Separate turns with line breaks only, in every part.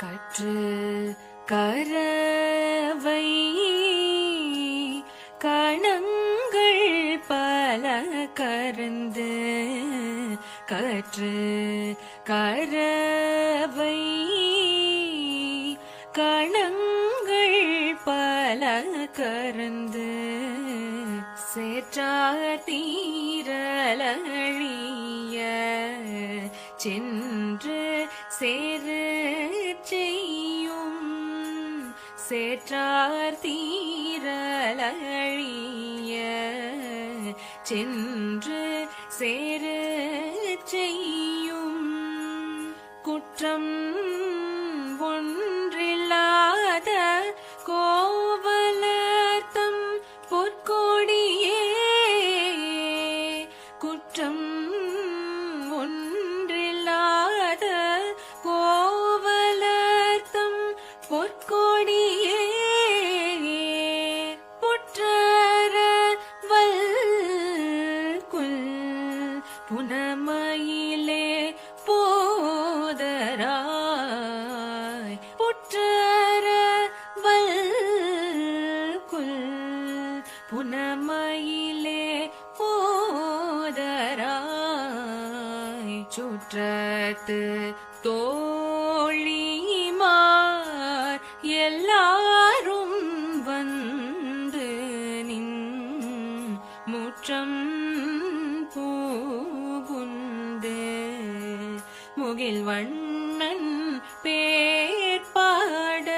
கற்று கரவை கணங்கள் பல கருந்து கற்று கரவை கணங்கள் பல கருந்து சேற்றாக தீரலழிய சென்று செய்யும். சேற்றார் தீரலழிய சென்று சேரு செய்யும். குற்றம் ஒன்றில்லாத கோவலர்த்தம் புனமயிலே போதராய் சுற்றத்து தோழிமார் எல்லாரும் வந்து நின் முற்றம் பூகுந்து முகில் வண்ணன் பேர்பாட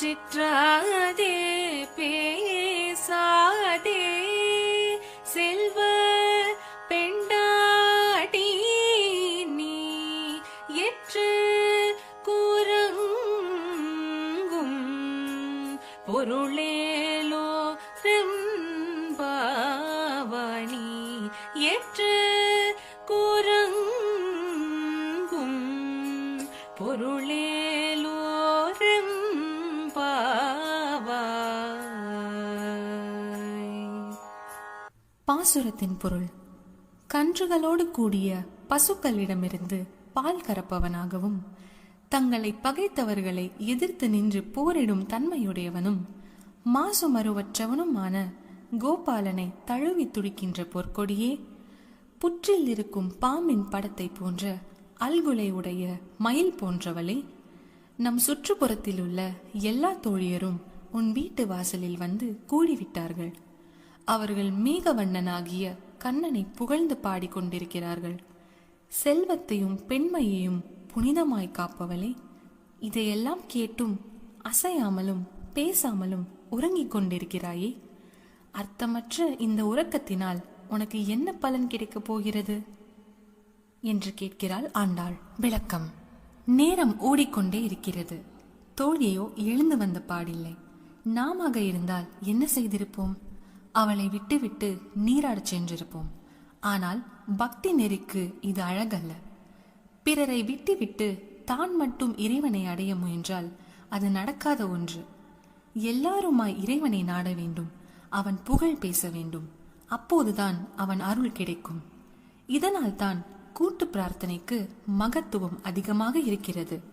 சிற்றாதே அருளேலோ செம்பாவணி எற்று கூறங்கும் பொருளேலோ
பாசுரத்தின் பொருள். கன்றுகளோடு கூடிய பசுக்களிடமிருந்து பால் கறப்பவனாகவும் தங்களை பகைத்தவர்களை எதிர்த்து நின்று போரிடும் தன்மையுடையவனும் மாசுமருவற்றவனுமான கோபாலனை தழுவி துடிக்கின்ற பொற்கொடியே புற்றில் இருக்கும் பாம்பின் படத்தை போன்ற அல்குலை உடைய மயில் போன்றவளே நம் சுற்றுப்புறத்தில் உள்ள எல்லா தோழியரும் உன் வீட்டு வாசலில் வந்து கூடிவிட்டார்கள். அவர்கள் மேகவண்ணனாகிய கண்ணனை புகழ்ந்து பாடிக்கொண்டிருக்கிறார்கள் செல்வத்தையும் பெண்மையையும் புனிதமாய் காப்பவளே இதையெல்லாம் கேட்டும் அசையாமலும் பேசாமலும் உறங்கிக் கொண்டிருக்கிறாயே அர்த்தமற்ற இந்த உறக்கத்தினால் உனக்கு என்ன பலன் கிடைக்கப் போகிறது? என்று கேட்கிறாள் ஆண்டாள். விளக்கம். நேரம் ஓடிக்கொண்டே இருக்கிறது. தோழியோ எழுந்து வந்த பாடில்லை. நாமாக இருந்தால் என்ன செய்திருப்போம்? அவளை விட்டுவிட்டு நீராடச் சென்றிருப்போம். ஆனால் பக்தி நெறிக்கு இது அழகல்ல. பிறரை விட்டுவிட்டு தான் மட்டும் இறைவனை அடைய முயன்றால் அது நடக்காத ஒன்று. எல்லாருமாய் இறைவனை நாட வேண்டும். அவன் புகழ் பேச வேண்டும். அப்போதுதான் அவன் அருள் கிடைக்கும். இதனால்தான் கூட்டு பிரார்த்தனைக்கு மகத்துவம் அதிகமாக இருக்கிறது.